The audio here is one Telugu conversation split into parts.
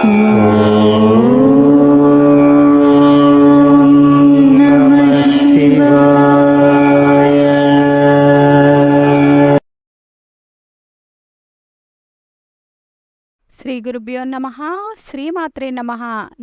శ్రీ గురుభ్యో నమ శ్రీమాత్రే నమ.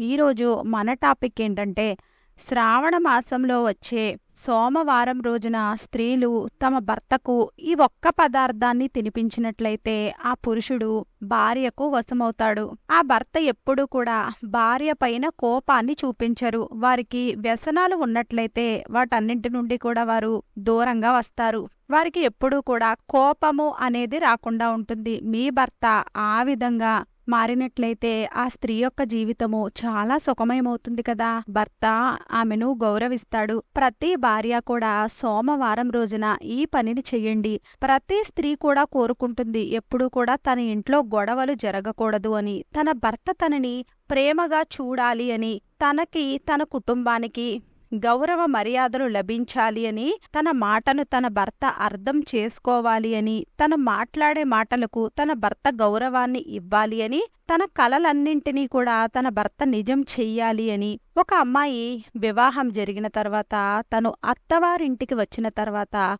ఈరోజు మన టాపిక్ ఏంటంటే శ్రావణ మాసంలో వచ్చే సోమవారం రోజున స్త్రీలు తమ భర్తకు ఈ ఒక్క పదార్థాన్ని తినిపించినట్లయితే ఆ పురుషుడు భార్యకు వశమవుతాడు. ఆ భర్త ఎప్పుడూ కూడా భార్య పైన కోపాన్ని చూపించరు. వారికి వ్యసనాలు ఉన్నట్లయితే వాటన్నింటి నుండి కూడా వారు దూరంగా వస్తారు. వారికి ఎప్పుడూ కూడా కోపము అనేది రాకుండా ఉంటుంది. మీ భర్త ఆ విధంగా మారినట్లయితే ఆ స్త్రీ యొక్క జీవితము చాలా సుఖమయమవుతుంది కదా. భర్త ఆమెను గౌరవిస్తాడు. ప్రతి భార్య కూడా సోమవారం రోజున ఈ పనిని చెయ్యండి ప్రతి స్త్రీ కూడా కోరుకుంటుంది. ఎప్పుడూ కూడా తన ఇంట్లో గొడవలు జరగకూడదు అని తన భర్త తనని ప్రేమగా చూడాలి అని తనకి తన కుటుంబానికి గౌరవ మర్యాదలు లభించాలి అని తన మాటను తన భర్త అర్థం చేసుకోవాలి అని తన మాట్లాడే మాటలకు తన భర్త గౌరవాన్ని ఇవ్వాలి అని తన కలలన్నింటినీ కూడా తన భర్త నిజం చెయ్యాలి అని ఒక అమ్మాయి వివాహం జరిగిన తర్వాత తను అత్తవారింటికి వచ్చిన తర్వాత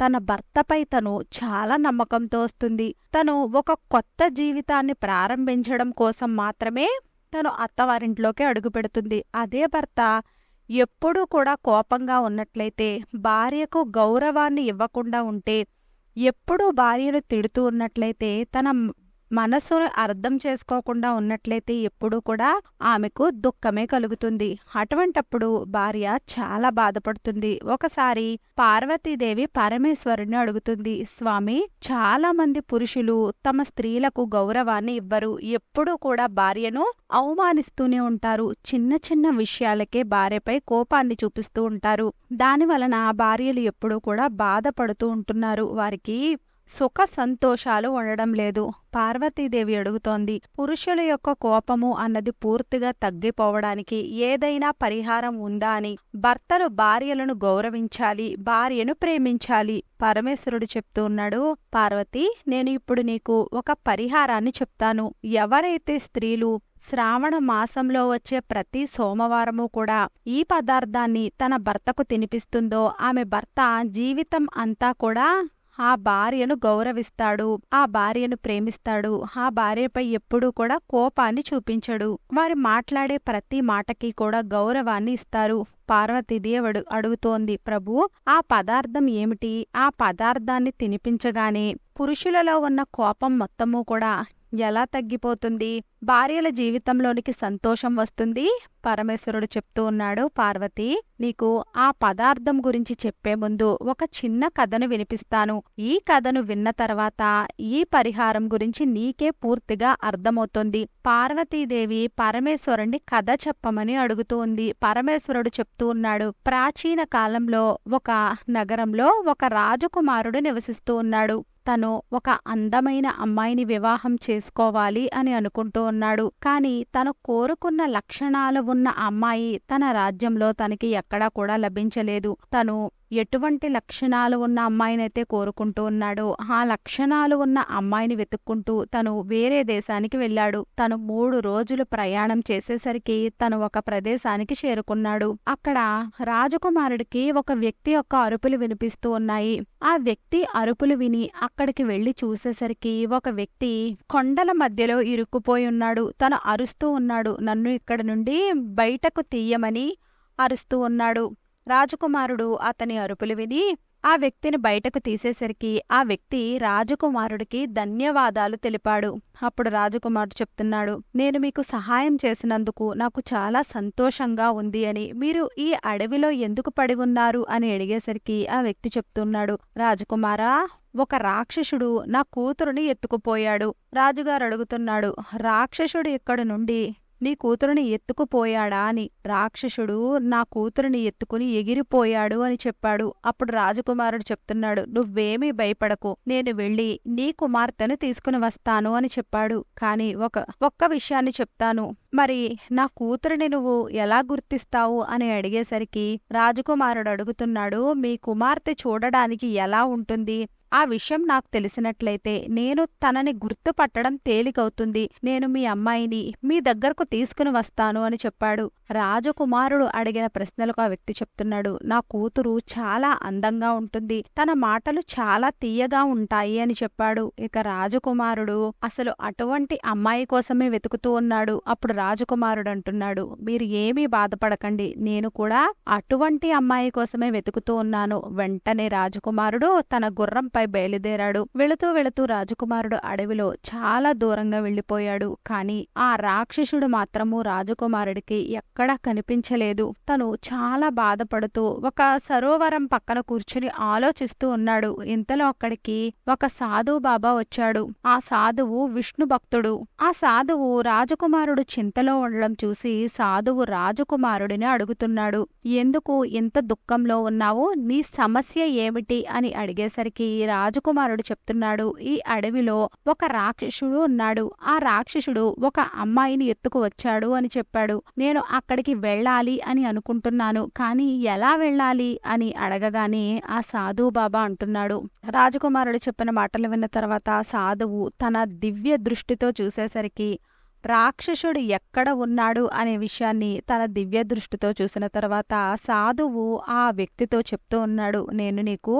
తన భర్తపై తను చాలా నమ్మకంతో వస్తుంది. తను ఒక కొత్త జీవితాన్ని ప్రారంభించడం కోసం మాత్రమే తను అత్తవారింట్లోకి అడుగుపెడుతుంది. అదే భర్త ఎప్పుడూ కూడా కోపంగా ఉన్నట్లయితే భార్యకు గౌరవాన్ని ఇవ్వకుండా ఉంటే ఎప్పుడూ భార్యను తిడుతూ ఉన్నట్లయితే తన మనసును అర్థం చేసుకోకుండా ఉన్నట్లయితే ఎప్పుడూ కూడా ఆమెకు దుఃఖమే కలుగుతుంది. అటువంటప్పుడు భార్య చాలా బాధపడుతుంది. ఒకసారి పార్వతీదేవి పరమేశ్వరుని అడుగుతుంది స్వామి చాలా మంది పురుషులు తమ స్త్రీలకు గౌరవాన్ని ఇవ్వరు. ఎప్పుడూ కూడా భార్యను అవమానిస్తూనే ఉంటారు. చిన్న చిన్న విషయాలకే భార్యపై కోపాన్ని చూపిస్తూ ఉంటారు. దాని వలన భార్యలు ఎప్పుడూ కూడా బాధపడుతూ ఉంటున్నారు. వారికి సుఖ సంతోషాలు ఉండడం లేదు. పార్వతీదేవి అడుగుతోంది. పురుషుల యొక్క కోపము అన్నది పూర్తిగా తగ్గిపోవడానికి ఏదైనా పరిహారం ఉందా అని. భర్తలు భార్యలను గౌరవించాలి భార్యను ప్రేమించాలి పరమేశ్వరుడు చెప్తూ ఉన్నాడు. పార్వతి నేను ఇప్పుడు నీకు ఒక పరిహారాన్ని చెప్తాను. ఎవరైతే స్త్రీలు శ్రావణ మాసంలో వచ్చే ప్రతి సోమవారము కూడా ఈ పదార్థాన్ని తన భర్తకు తినిపిస్తుందో ఆమె భర్త జీవితం అంతా కూడా ఆ భార్యను గౌరవిస్తాడు ఆ భార్యను ప్రేమిస్తాడు ఆ భార్యపై ఎప్పుడూ కూడా కోపాన్ని చూపించడు. వారు మాట్లాడే ప్రతి మాటకి కూడా గౌరవాన్ని ఇస్తారు. పార్వతీదేవి అడుగుతోంది ప్రభు ఆ పదార్థం ఏమిటి? ఆ పదార్థాన్ని తినిపించగానే పురుషులలో ఉన్న కోపం మొత్తము కూడా ఎలా తగ్గిపోతుంది? భార్యల జీవితంలోనికి సంతోషం వస్తుంది. పరమేశ్వరుడు చెప్తూ ఉన్నాడు పార్వతి నీకు ఆ పదార్థం గురించి చెప్పే ముందు ఒక చిన్న కథను వినిపిస్తాను. ఈ కథను విన్న తర్వాత ఈ పరిహారం గురించి నీకే పూర్తిగా అర్థమవుతుంది. పార్వతీదేవి పరమేశ్వరుణ్ణి కథ చెప్పమని అడుగుతూ ఉంది. పరమేశ్వరుడు చెప్తూ ఉన్నాడు ప్రాచీన కాలంలో ఒక నగరంలో ఒక రాజకుమారుడు నివసిస్తూ ఉన్నాడు. తను ఒక అందమైన అమ్మాయిని వివాహం చేసుకోవాలి అని అనుకుంటూ ఉన్నాడు. కాని తను కోరుకున్న లక్షణాలు ఉన్న అమ్మాయి తన రాజ్యంలో తనకి ఎక్కడా కూడా లభించలేదు. తను ఎటువంటి లక్షణాలు ఉన్న అమ్మాయినైతే కోరుకుంటూ ఉన్నాడో ఆ లక్షణాలు ఉన్న అమ్మాయిని వెతుక్కుంటూ తను వేరే దేశానికి వెళ్ళాడు. తను మూడు రోజులు ప్రయాణం చేసేసరికి తను ఒక ప్రదేశానికి చేరుకున్నాడు. అక్కడ రాజకుమారుడికి ఒక వ్యక్తి యొక్క అరుపులు వినిపిస్తూ ఉన్నాయి. ఆ వ్యక్తి అరుపులు విని అక్కడికి వెళ్ళి చూసేసరికి ఒక వ్యక్తి కొండల మధ్యలో ఇరుక్కుపోయి ఉన్నాడు. తను అరుస్తూ ఉన్నాడు. నన్ను ఇక్కడ నుండి బయటకు తీయమని అరుస్తూ ఉన్నాడు. రాజకుమారుడు అతని అరుపులు విని ఆ వ్యక్తిని బయటకు తీసేసరికి ఆ వ్యక్తి రాజకుమారుడికి ధన్యవాదాలు తెలిపాడు. అప్పుడు రాజకుమారుడు చెప్తున్నాడు నేను మీకు సహాయం చేసినందుకు నాకు చాలా సంతోషంగా ఉంది అని. మీరు ఈ అడవిలో ఎందుకు పడి ఉన్నారు? అని అడిగేసరికి ఆ వ్యక్తి చెప్తున్నాడు రాజకుమారా ఒక రాక్షసుడు నా కూతురుని ఎత్తుకుపోయాడు. రాజుగారు అడుగుతున్నాడు రాక్షసుడు ఇక్కడి నుండి నీ కూతురుని ఎత్తుకుపోయాడా అని. రాక్షసుడు నా కూతురుని ఎత్తుకుని ఎగిరిపోయాడు అని చెప్పాడు. అప్పుడు రాజకుమారుడు చెప్తున్నాడు నువ్వేమీ భయపడకు. నేను వెళ్ళి నీ కుమార్తెను తీసుకుని వస్తాను అని చెప్పాడు. కాని ఒక ఒక్క విషయాన్ని చెప్తాను. మరి నా కూతురిని నువ్వు ఎలా గుర్తిస్తావు అని అడిగేసరికి రాజకుమారుడు అడుగుతున్నాడు మీ కుమార్తె చూడడానికి ఎలా ఉంటుంది? ఆ విషయం నాకు తెలిసినట్లయితే నేను తనని గుర్తుపట్టడం తేలికవుతుంది. నేను మీ అమ్మాయిని మీ దగ్గరకు తీసుకుని వస్తాను అని చెప్పాడు. రాజకుమారుడు అడిగిన ప్రశ్నలకు ఆ వ్యక్తి చెప్తున్నాడు. నా కూతురు చాలా అందంగా ఉంటుంది. తన మాటలు చాలా తీయగా ఉంటాయి అని చెప్పాడు. ఇక రాజకుమారుడు అసలు అటువంటి అమ్మాయి కోసమే వెతుకుతూ ఉన్నాడు. అప్పుడు రాజకుమారుడు అంటున్నాడు మీరు ఏమీ బాధపడకండి. నేను కూడా అటువంటి అమ్మాయి కోసమే వెతుకుతూ ఉన్నాను. వెంటనే రాజకుమారుడు తన గుర్రంపై బయలుదేరాడు. వెళుతూ వెళుతూ రాజకుమారుడు అడవిలో చాలా దూరంగా వెళ్ళిపోయాడు కాని ఆ రాక్షసుడు మాత్రము రాజకుమారుడికి ఎక్కడా కనిపించలేదు. తను చాలా బాధపడుతూ ఒక సరోవరం పక్కన కూర్చుని ఆలోచిస్తూ ఉన్నాడు. ఇంతలో అక్కడికి ఒక సాధువు బాబా వచ్చాడు. ఆ సాధువు విష్ణు భక్తుడు. ఆ సాధువు రాజకుమారుడు చింతలో ఉండడం చూసి సాధువు రాజకుమారుడిని అడుగుతున్నాడు. ఎందుకు ఇంత దుఃఖంలో ఉన్నావు? నీ సమస్య ఏమిటి? అని అడిగేసరికి రాజకుమారుడు చెప్తున్నాడు. ఈ అడవిలో ఒక రాక్షసుడు ఉన్నాడు. ఆ రాక్షసుడు ఒక అమ్మాయిని ఎత్తుకు వచ్చాడు అని చెప్పాడు. నేను అక్కడికి వెళ్ళాలి అని అనుకుంటున్నాను. కానీ ఎలా వెళ్ళాలి అని అడగగానే ఆ సాధుబాబా అంటున్నాడు. రాజకుమారుడు చెప్పిన మాటలు విన్న తర్వాత సాధువు తన దివ్య దృష్టితో చూసేసరికి రాక్షసుడు ఎక్కడ ఉన్నాడు? అనే విషయాన్ని తన దివ్య దృష్టితో చూసిన తర్వాత సాధువు ఆ వ్యక్తితో చెప్తూ ఉన్నాడు. నేను నీకు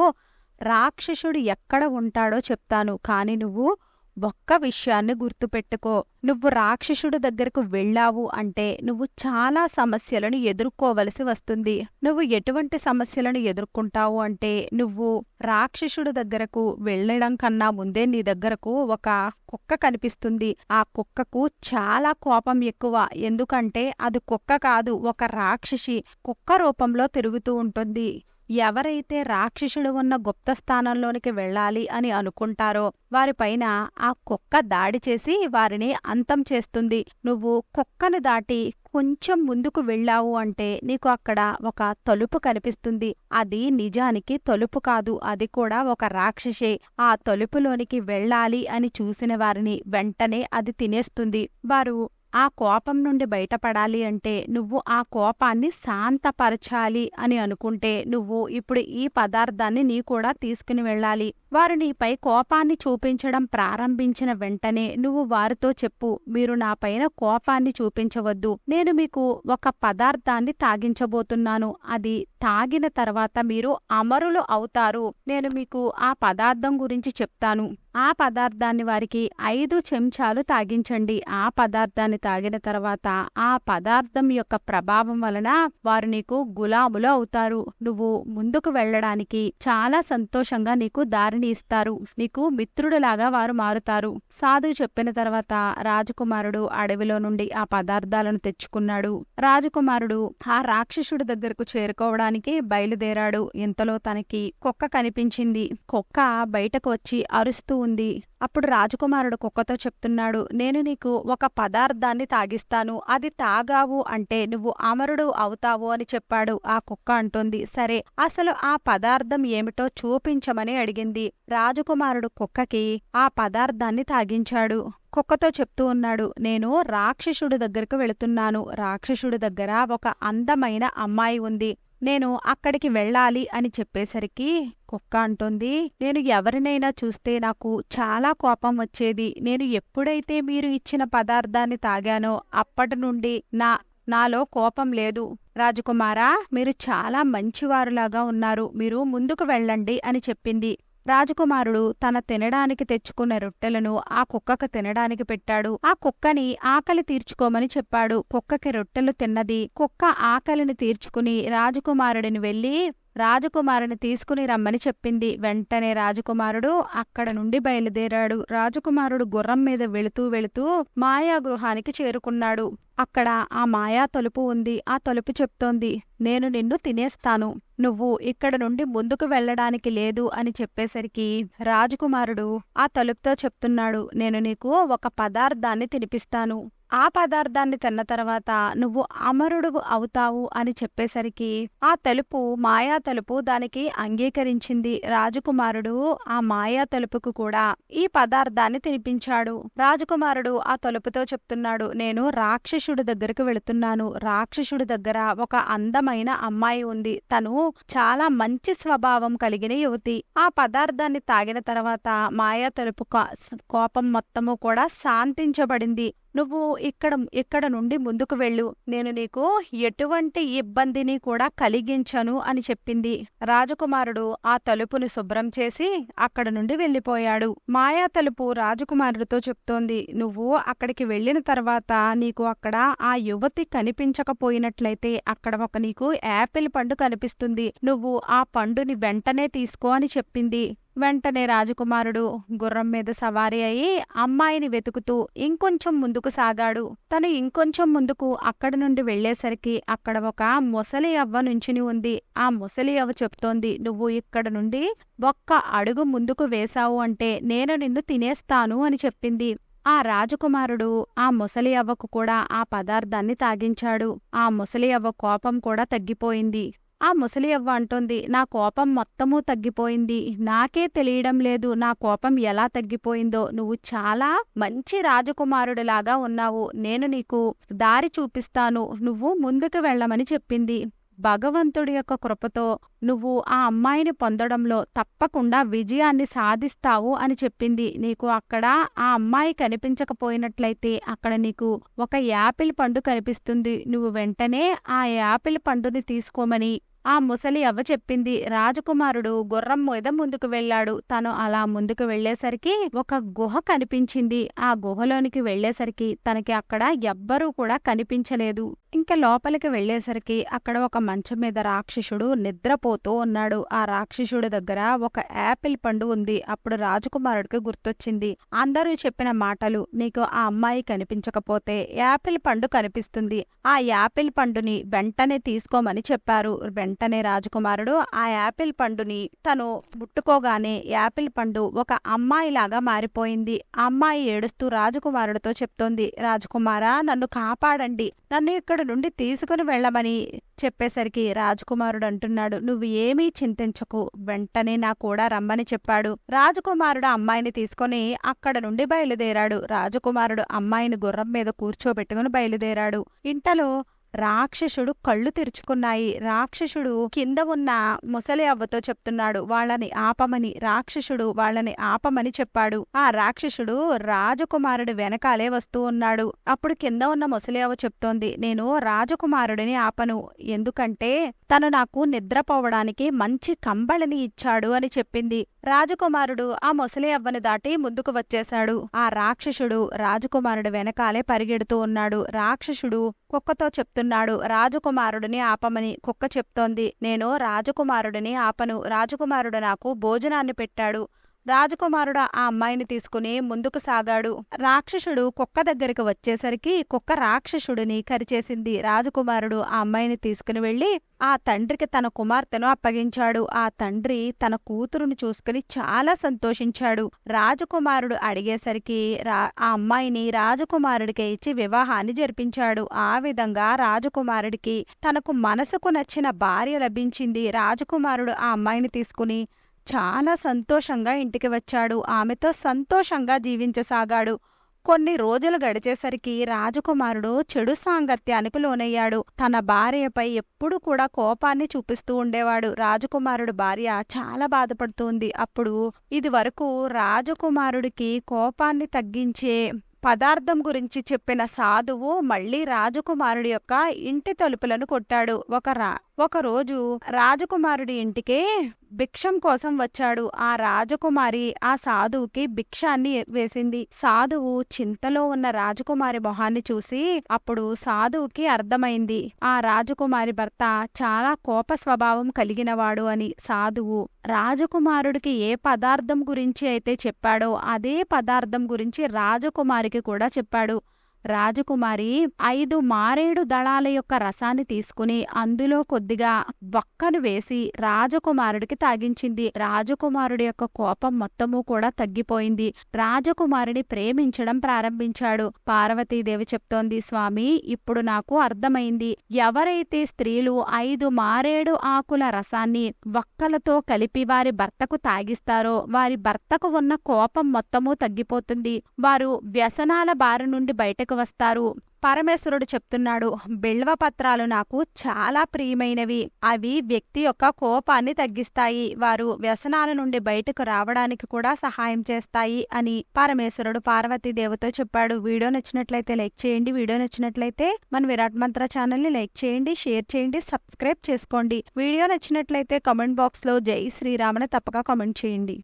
రాక్షసుడు ఎక్కడ ఉంటాడో చెప్తాను కాని నువ్వు ఒక్క విషయాన్ని గుర్తుపెట్టుకో. నువ్వు రాక్షసుడు దగ్గరకు వెళ్ళావు అంటే నువ్వు చాలా సమస్యలను ఎదుర్కోవలసి వస్తుంది. నువ్వు ఎటువంటి సమస్యలను ఎదుర్కొంటావు అంటే నువ్వు రాక్షసుడు దగ్గరకు వెళ్ళడం కన్నా ముందే నీ దగ్గరకు ఒక కుక్క కనిపిస్తుంది. ఆ కుక్కకు చాలా కోపం ఎక్కువ. ఎందుకంటే అది కుక్క కాదు ఒక రాక్షసి కుక్క రూపంలో తిరుగుతూ ఉంటుంది. ఎవరైతే రాక్షసుడు ఉన్న గుప్త స్థానంలోనికి వెళ్ళాలి అని అనుకుంటారో వారిపైన ఆ కుక్క దాడి చేసి వారిని అంతం చేస్తుంది. నువ్వు కుక్కను దాటి కొంచెం ముందుకు వెళ్ళావు అంటే నీకు అక్కడ ఒక తలుపు కనిపిస్తుంది. అది నిజానికి తలుపు కాదు అది కూడా ఒక రాక్షసే. ఆ తలుపులోనికి వెళ్ళాలి అని చూసిన వారిని వెంటనే అది తినేస్తుంది. వారు ఆ కోపం నుండి బయటపడాలి అంటే నువ్వు ఆ కోపాన్ని శాంతపరచాలి అని అనుకుంటే నువ్వు ఇప్పుడు ఈ పదార్థాన్ని నీ కూడా తీసుకుని వెళ్ళాలి. వారు నీపై కోపాన్ని చూపించడం ప్రారంభించిన వెంటనే నువ్వు వారితో చెప్పు మీరు నాపైన కోపాన్ని చూపించవద్దు. నేను మీకు ఒక పదార్థాన్ని తాగించబోతున్నాను. అది తాగిన తర్వాత మీరు అమరులు అవుతారు. నేను మీకు ఆ పదార్థం గురించి చెప్తాను. ఆ పదార్థాన్ని వారికి ఐదు చెంచాలు తాగించండి. ఆ పదార్థాన్ని తాగిన తర్వాత ఆ పదార్థం యొక్క ప్రభావం వలన వారు నీకు గులాములు అవుతారు. నువ్వు ముందుకు వెళ్ళడానికి చాలా సంతోషంగా నీకు దారిని ఇస్తారు. నీకు మిత్రుడులాగా వారు మారుతారు. సాధువు చెప్పిన తర్వాత రాజకుమారుడు అడవిలో నుండి ఆ పదార్థాలను తెచ్చుకున్నాడు. రాజకుమారుడు ఆ రాక్షసుడి దగ్గరకు చేరుకోవడానికి బయలుదేరాడు. ఇంతలో తనకి కుక్క కనిపించింది. కుక్క బయటకు వచ్చి అరుస్తూ ఉంది. అప్పుడు రాజకుమారుడు కుక్కతో చెప్తున్నాడు నేను నీకు ఒక పదార్థాన్ని తాగిస్తాను. అది తాగావు అంటే నువ్వు అమరుడు అవుతావు అని చెప్పాడు ఆ కుక్క అంటుంది. సరే అసలు ఆ పదార్థం ఏమిటో చూపించమని అడిగింది. రాజకుమారుడు కుక్కకి ఆ పదార్థాన్ని తాగించాడు. కుక్కతో చెప్తూ ఉన్నాడు నేను రాక్షసుడి దగ్గరకు వెళుతున్నాను. రాక్షసుడి దగ్గర ఒక అందమైన అమ్మాయి ఉంది. నేను అక్కడికి వెళ్ళాలి అని చెప్పేసరికి కుక్క అంటుంది నేను ఎవరినైనా చూస్తే నాకు చాలా కోపం వచ్చేది. నేను ఎప్పుడైతే మీరు ఇచ్చిన పదార్థాన్ని తాగానో అప్పటి నుండి నా నాలో కోపం లేదు. రాజకుమారా మీరు చాలా మంచివారులాగా ఉన్నారు. మీరు ముందుకు వెళ్ళండి అని చెప్పింది. రాజకుమారుడు తన తినడానికి తెచ్చుకున్న రొట్టెలను ఆ కుక్కకు తినడానికి పెట్టాడు. ఆ కుక్కని ఆకలి తీర్చుకోమని చెప్పాడు. కుక్కకి రొట్టెలు తిన్నది. కుక్క ఆకలిని తీర్చుకుని రాజకుమారుడిని వెళ్ళి రాజకుమారుని తీసుకుని రమ్మని చెప్పింది. వెంటనే రాజకుమారుడు అక్కడ నుండి బయలుదేరాడు. రాజకుమారుడు గుర్రం మీద వెళుతూ వెళుతూ మాయాగృహానికి చేరుకున్నాడు. అక్కడ ఆ మాయా తలుపు ఉంది ఆ తలుపు చెప్తోంది నేను నిన్ను తినేస్తాను నువ్వు ఇక్కడ నుండి ముందుకు వెళ్ళడానికి లేదు అని చెప్పేసరికి రాజకుమారుడు ఆ తలుపుతో చెప్తున్నాడు నేను నీకు ఒక పదార్థాన్ని తినిపిస్తాను. ఆ పదార్థాన్ని తిన్న తర్వాత నువ్వు అమరుడు అవుతావు అని చెప్పేసరికి ఆ తలుపు మాయా తలుపు దానికి అంగీకరించింది. రాజకుమారుడు ఆ మాయా తలుపుకు కూడా ఈ పదార్థాన్ని తినిపించాడు. రాజకుమారుడు ఆ తలుపుతో చెప్తున్నాడు నేను రాక్షసు రాక్షసుడి దగ్గరకు వెళుతున్నాను. రాక్షసుడి దగ్గర ఒక అందమైన అమ్మాయి ఉంది. తను చాలా మంచి స్వభావం కలిగిన యువతి. ఆ పదార్థాన్ని తాగిన తర్వాత మాయా తలుపు కోపం మొత్తము కూడా శాంతించబడింది. నువ్వు ఇక్కడ ఇక్కడ నుండి ముందుకు వెళ్ళు. నేను నీకు ఎటువంటి ఇబ్బందిని కూడా కలిగించను అని చెప్పింది. రాజకుమారుడు ఆ తలుపును శుభ్రం చేసి అక్కడ నుండి వెళ్ళిపోయాడు. మాయా తలుపు రాజకుమారుడితో చెప్తోంది. నువ్వు అక్కడికి వెళ్ళిన తర్వాత నీకు అక్కడ ఆ యువతి కనిపించకపోయినట్లయితే అక్కడ ఒక నీకు యాపిల్ పండు కనిపిస్తుంది. నువ్వు ఆ పండుని వెంటనే తీసుకో అని చెప్పింది. వెంటనే రాజకుమారుడు గుర్రం మీద సవారీ అయి అమ్మాయిని వెతుకుతూ ఇంకొంచెం ముందుకు సాగాడు. తను ఇంకొంచెం ముందుకు అక్కడి నుండి వెళ్ళేసరికి అక్కడ ఒక ముసలి అవ్వ నుంచుని ఉంది. ఆ ముసలి అవ్వ చెప్తోంది నువ్వు ఇక్కడ నుండి ఒక్క అడుగు ముందుకు వేశావు అంటే నేను నిన్ను తినేస్తాను అని చెప్పింది. ఆ రాజకుమారుడు ఆ ముసలి అవ్వకు కూడా ఆ పదార్థాన్ని తాగించాడు. ఆ ముసలి అవ్వ కోపం కూడా తగ్గిపోయింది. ఆ ముసలి అవ్వ అంటోంది నా కోపం మొత్తమూ తగ్గిపోయింది. నాకే తెలియడం లేదు. నా కోపం ఎలా తగ్గిపోయిందో. నువ్వు చాలా మంచి రాజకుమారుడిలాగా ఉన్నావు. నేను నీకు దారి చూపిస్తాను. నువ్వు ముందుకు వెళ్ళమని చెప్పింది. భగవంతుడి యొక్క కృపతో నువ్వు ఆ అమ్మాయిని పొందడంలో తప్పకుండా విజయాన్ని సాధిస్తావు అని చెప్పింది. నీకు అక్కడ ఆ అమ్మాయి కనిపించకపోయినట్లయితే అక్కడ నీకు ఒక యాపిల్ పండు కనిపిస్తుంది. నువ్వు వెంటనే ఆ యాపిల్ పండుని తీసుకోమని ఆ ముసలి అవ్వ చెప్పింది. రాజకుమారుడు గుర్రం మీద ముందుకు వెళ్ళాడు. తను అలా ముందుకు వెళ్ళేసరికి ఒక గుహ కనిపించింది. ఆ గుహలోనికి వెళ్ళేసరికి తనకి అక్కడ ఎవ్వరూ కూడా కనిపించలేదు. ఇంకా లోపలికి వెళ్ళేసరికి అక్కడ ఒక మంచం మీద రాక్షసుడు నిద్రపోతూ ఉన్నాడు. ఆ రాక్షసుడి దగ్గర ఒక యాపిల్ పండు ఉంది. అప్పుడు రాజకుమారుడికి గుర్తొచ్చింది. అందరూ చెప్పిన మాటలు నీకు ఆ అమ్మాయి కనిపించకపోతే యాపిల్ పండు కనిపిస్తుంది. ఆ యాపిల్ పండుని వెంటనే తీసుకోమని చెప్పారు. వెంటనే రాజకుమారుడు ఆ యాపిల్ పండుని తను ముట్టుకోగానే యాపిల్ పండు ఒక అమ్మాయిలాగా మారిపోయింది. ఆ అమ్మాయి ఏడుస్తూ రాజకుమారుడితో చెప్తోంది రాజకుమారా నన్ను కాపాడండి. నన్ను ఇక్కడ నుండి తీసుకుని వెళ్ళమని చెప్పేసరికి రాజకుమారుడు అంటున్నాడు నువ్వు ఏమీ చింతించకు. వెంటనే నా కూడా రమ్మని చెప్పాడు. రాజకుమారుడు అమ్మాయిని తీసుకొని అక్కడ నుండి బయలుదేరాడు. రాజకుమారుడు అమ్మాయిని గుర్రం మీద కూర్చోబెట్టుకుని బయలుదేరాడు. ఇంటలో రాక్షసుడు కళ్ళు తెరుచుకున్నాయి. రాక్షసుడు కింద ఉన్న ముసలి అవ్వతో చెప్తున్నాడు వాళ్ళని ఆపమని. రాక్షసుడు వాళ్ళని ఆపమని చెప్పాడు. ఆ రాక్షసుడు రాజకుమారుడి వెనకాలే వస్తూ ఉన్నాడు. అప్పుడు కింద ఉన్న ముసలి అవ్వ చెప్తోంది నేను రాజకుమారుడిని ఆపను. ఎందుకంటే తను నాకు నిద్రపోవడానికి మంచి కంబళిని ఇచ్చాడు అని చెప్పింది. రాజకుమారుడు ఆ ముసలి అవ్వని దాటి ముందుకు వచ్చేశాడు. ఆ రాక్షసుడు రాజకుమారుడి వెనకాలే పరిగెడుతూ ఉన్నాడు. రాక్షసుడు కుక్కతో చెప్తున్నాడు. రాజకుమారుడిని ఆపమని కుక్క చెప్తోంది. నేను రాజకుమారుడిని ఆపను. రాజకుమారుడు నాకు భోజనాన్ని పెట్టాడు. రాజకుమారుడు ఆ అమ్మాయిని తీసుకుని ముందుకు సాగాడు. రాక్షసుడు కుక్క దగ్గరికి వచ్చేసరికి కుక్క రాక్షసుడిని కరిచేసింది. రాజకుమారుడు ఆ అమ్మాయిని తీసుకుని వెళ్ళి ఆ తండ్రికి తన కుమార్తెను అప్పగించాడు. ఆ తండ్రి తన కూతురును చూసుకుని చాలా సంతోషించాడు. రాజకుమారుడు అడిగేసరికి రా ఆ అమ్మాయిని రాజకుమారుడికి ఇచ్చి వివాహాన్ని జరిపించాడు. ఆ విధంగా రాజకుమారుడికి తనకు మనసుకు నచ్చిన భార్య లభించింది. రాజకుమారుడు ఆ అమ్మాయిని తీసుకుని చాలా సంతోషంగా ఇంటికి వచ్చాడు. ఆమెతో సంతోషంగా జీవించసాగాడు. కొన్ని రోజులు గడిచేసరికి రాజకుమారుడు చెడు సాంగత్యానికి లోనయ్యాడు. తన భార్యపై ఎప్పుడు కూడా కోపాన్ని చూపిస్తూ ఉండేవాడు. రాజకుమారుడు భార్య చాలా బాధపడుతుంది. అప్పుడు ఇది వరకు రాజకుమారుడికి కోపాన్ని తగ్గించే పదార్థం గురించి చెప్పిన సాధువు మళ్ళీ రాజకుమారుడి యొక్క ఇంటి తలుపులను కొట్టాడు. ఒక రా ఒకరోజు రాజకుమారుడి ఇంటికే భిక్షం కోసం వచ్చాడు. ఆ రాజకుమారి ఆ సాధువుకి భిక్షాన్ని వేసింది. సాధువు చింతలో ఉన్న రాజకుమారి మొహాన్ని చూసి అప్పుడు సాధువుకి అర్థమైంది. ఆ రాజకుమారి భర్త చాలా కోప స్వభావం కలిగినవాడు అని సాధువు రాజకుమారుడికి ఏ పదార్థం గురించి అయితే చెప్పాడో అదే పదార్థం గురించి రాజకుమారికి కూడా చెప్పాడు. రాజకుమారి ఐదు మారేడు దళాల యొక్క రసాన్ని తీసుకుని అందులో కొద్దిగా బొక్కను వేసి రాజకుమారుడికి తాగించింది. రాజకుమారుడి యొక్క కోపం మొత్తము కూడా తగ్గిపోయింది. రాజకుమారిని ప్రేమించడం ప్రారంభించాడు. పార్వతీదేవి చెప్తోంది స్వామి ఇప్పుడు నాకు అర్థమైంది. ఎవరైతే స్త్రీలు ఐదు మారేడు ఆకుల రసాన్ని వక్కలతో కలిపి వారి భర్తకు తాగిస్తారో వారి భర్తకు ఉన్న కోపం మొత్తము తగ్గిపోతుంది. వారు వ్యసనాల బారి నుండి బయటకు వస్తారు. పరమేశ్వరుడు చెప్తున్నాడు బిల్వ పత్రాలు నాకు చాలా ప్రియమైనవి. అవి వ్యక్తి యొక్క కోపాన్ని తగ్గిస్తాయి. వారు వ్యసనాల నుండి బయటకు రావడానికి కూడా సహాయం చేస్తాయి అని పరమేశ్వరుడు పార్వతీదేవతో చెప్పాడు. వీడియో నచ్చినట్లయితే లైక్ చేయండి. వీడియో నచ్చినట్లయితే మన విరాట్ మంత్ర ఛానల్ని లైక్ చేయండి షేర్ చేయండి సబ్స్క్రైబ్ చేసుకోండి. వీడియో నచ్చినట్లయితే కామెంట్ బాక్స్లో జై శ్రీరామని తప్పక కామెంట్ చేయండి.